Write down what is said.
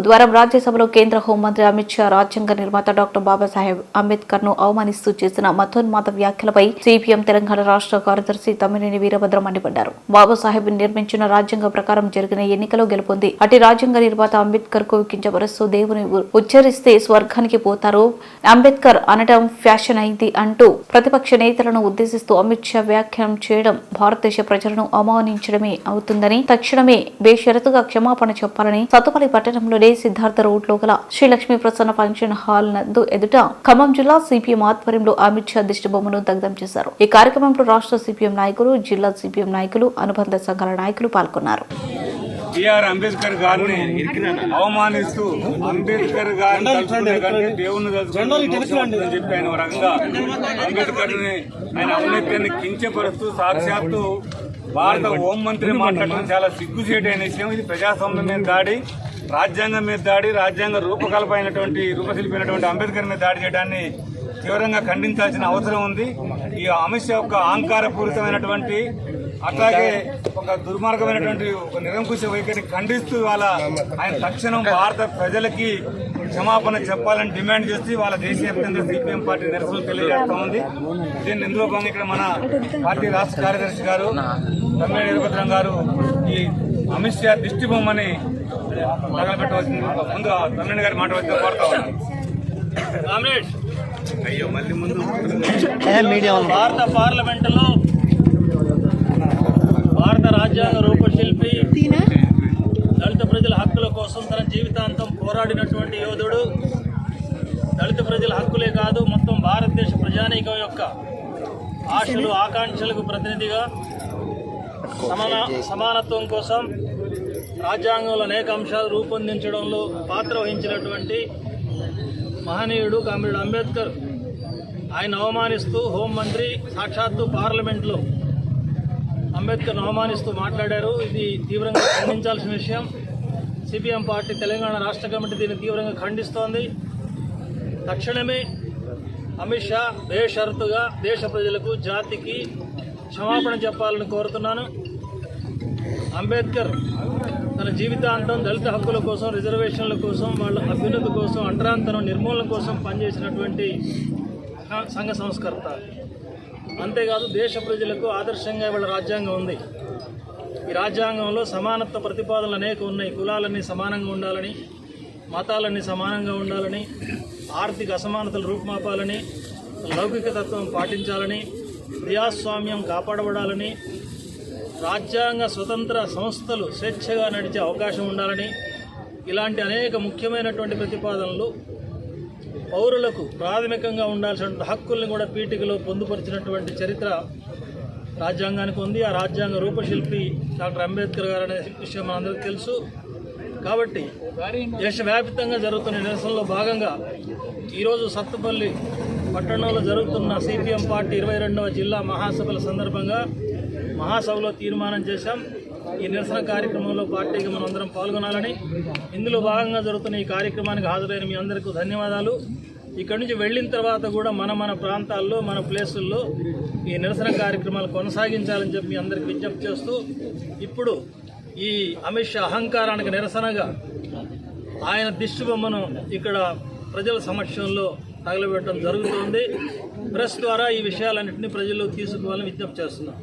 బుధవారం రాజ్యసభలో కేంద్ర హోంమంత్రి అమిత్ షా రాజ్యాంగ నిర్మాత డాక్టర్ బాబాసాహెబ్ అంబేద్కర్ను అవమానిస్తూ చేసిన మతోన్మాత వ్యాఖ్యలపై సిపిఎం తెలంగాణ రాష్ట్ర కార్యదర్శి తమ్మినేని వీరభద్రం మండిపడ్డారు. బాబాసాహెబ్ నిర్మించిన రాజ్యాంగ ప్రకారం జరిగిన ఎన్నికలో గెలుపొంది. అటు రాజ్యాంగ నిర్మాత అంబేద్కర్కు కించపరుస్తూ దేవుని ఉచ్చరిస్తే స్వర్గానికి పోతారు. అంబేద్కర్ అనడం ఫ్యాషన్ అయింది అంటూ ప్రతిపక్ష నేతలను ఉద్దేశిస్తూ అమిత్ షా వ్యాఖ్యానం చేయడం భారతదేశ ప్రజలను అవమానించడమే అవుతుందని తక్షణమే బేషరతుగా క్షమాపణ చెప్పాలని సత్తుపల్లి పట్టణంలోనే సిద్ధార్థ రోడ్లో గల శ్రీ లక్ష్మీ ప్రసన్న ఫంక్షన్ హాల్ నందు ఎదుట ఖమ్మం జిల్లా సిపిఎం ఆధ్వర్యంలో అమిత్ షా దిష్టి బొమ్మను దగ్ధం చేశారు. ఈ కార్యక్రమంలో రాష్ట్ర సిపిఎం నాయకులు జిల్లా సిపిఎం నాయకులు అనుబంధ సంఘాల నాయకులు పాల్గొన్నారు. బిఆర్ అంబేద్కర్ గారిని అవమానిస్తూ అంబేద్కర్ గారిని తలుచుకుంటే అని చెప్పి ఆయన ఒక రకంగా అంబేద్కర్ని ఆయన ఔన్నత్యాన్ని కించపరుస్తూ సాక్షాత్తు భారత హోంమంత్రి మాట్లాడడం చాలా సిగ్గుచేటైన విషయం. ఇది ప్రజాస్వామ్యం దాడి. రాజ్యాంగం మీద దాడి రాజ్యాంగ రూపకల్ప అయినటువంటి అంబేద్కర్ మీద దాడి చేయడాన్ని తీవ్రంగా ఖండించాల్సిన అవసరం ఉంది. ఈ అమిత్ షా యొక్క అహంకారపూరితమైనటువంటి అట్లాగే ఒక దుర్మార్గమైనటువంటి ఒక నిరంకుశ వైఖరిని ఖండిస్తూ వాళ్ళ ఆయన తక్షణం భారత ప్రజలకి క్షమాపణ చెప్పాలని డిమాండ్ చేసి వాళ్ళ దేశవ్యాప్తంగా సిపిఎం పార్టీ నిరసనలు తెలియజేస్తా ఉంది. దీన్ని ఇందులో భాగంగా ఇక్కడ మన పార్టీ రాష్ట్ర కార్యదర్శి గారు తమ్మిడి గారు ఈ అమిత్ షా దిష్టి బొమ్మని తగలబెట్టవలసింది. ముందు తమ్మిడి గారి మాట వచ్చి కోరుతా అయ్యో మళ్ళీ ముందు భారత పార్లమెంటులో భారత రాజ్యాంగ రూపశిల్పి దళిత ప్రజల హక్కుల కోసం తన జీవితాంతం పోరాడినటువంటి యోధుడు. దళిత ప్రజల హక్కులే కాదు మొత్తం భారతదేశ ప్రజానీకం యొక్క ఆశలు ఆకాంక్షలకు ప్రతినిధిగా సమాన సమానత్వం కోసం రాజ్యాంగంలో అనేక అంశాలు రూపొందించడంలో పాత్ర వహించినటువంటి మహనీయుడు కామ్రేడ్ అంబేద్కర్. ఆయన అవమానిస్తూ హోంమంత్రి సాక్షాత్తు పార్లమెంట్లో అంబేద్కర్ను అవమానిస్తూ మాట్లాడారు. ఇది తీవ్రంగా ఖండించాల్సిన విషయం. సిపిఎం పార్టీ తెలంగాణ రాష్ట్ర కమిటీ దీన్ని తీవ్రంగా ఖండిస్తోంది. తక్షణమే అమిత్ షా బేషరతుగా దేశ ప్రజలకు జాతికి క్షమాపణ చెప్పాలని కోరుతున్నాను. అంబేద్కర్ తన జీవితాంతం దళిత హక్కుల కోసం రిజర్వేషన్ల కోసం వాళ్ళ అభ్యున్నతి కోసం అంటరాంతరం నిర్మూలన కోసం పనిచేసినటువంటి సంఘ సంస్కర్త. అంతేకాదు దేశ ప్రజలకు ఆదర్శంగా వాళ్ళ రాజ్యాంగం ఉంది. ఈ రాజ్యాంగంలో సమానత్వ ప్రతిపాదనలు అనేక ఉన్నాయి. కులాలన్నీ సమానంగా ఉండాలని మతాలన్నీ సమానంగా ఉండాలని ఆర్థిక అసమానతలు రూపుమాపాలని లౌకిక తత్వం పాటించాలని ప్రజాస్వామ్యం కాపాడబడాలని రాజ్యాంగ స్వతంత్ర సంస్థలు స్వేచ్ఛగా నడిచే అవకాశం ఉండాలని ఇలాంటి అనేక ముఖ్యమైనటువంటి ప్రతిపాదనలు పౌరులకు ప్రాథమికంగా ఉండాల్సిన హక్కుల్ని కూడా పీఠికలో పొందుపరిచినటువంటి చరిత్ర రాజ్యాంగానికి ఉంది. ఆ రాజ్యాంగ రూపశిల్పి డాక్టర్ అంబేద్కర్ గారు అనే విషయం మనందరికీ తెలుసు. కాబట్టి దేశవ్యాప్తంగా జరుగుతున్న నిరసనలో భాగంగా ఈరోజు సత్తుపల్లి పట్టణంలో జరుగుతున్న సిపిఎం పార్టీ ఇరవై రెండవ జిల్లా మహాసభల సందర్భంగా మహాసభలో తీర్మానం చేశాం. ఈ నిరసన కార్యక్రమంలో పార్టీకి మనం అందరం పాల్గొనాలని. ఇందులో భాగంగా జరుగుతున్న ఈ కార్యక్రమానికి హాజరైన మీ అందరికీ ధన్యవాదాలు. ఇక్కడి నుంచి వెళ్ళిన తర్వాత కూడా మన మన ప్రాంతాల్లో మన ప్లేసుల్లో ఈ నిరసన కార్యక్రమాలు కొనసాగించాలని చెప్పి మీ అందరికి విజ్ఞప్తి చేస్తూ ఇప్పుడు ఈ అమిత్ షా అహంకారానికి నిరసనగా ఆయన దిష్టిబొమ్మను ఇక్కడ ప్రజల సమక్షంలో తగలబెట్టడం జరుగుతోంది. ప్రెస్ ద్వారా ఈ విషయాలన్నింటినీ ప్రజల్లో తీసుకోవాలని విజ్ఞప్తి చేస్తున్నాం.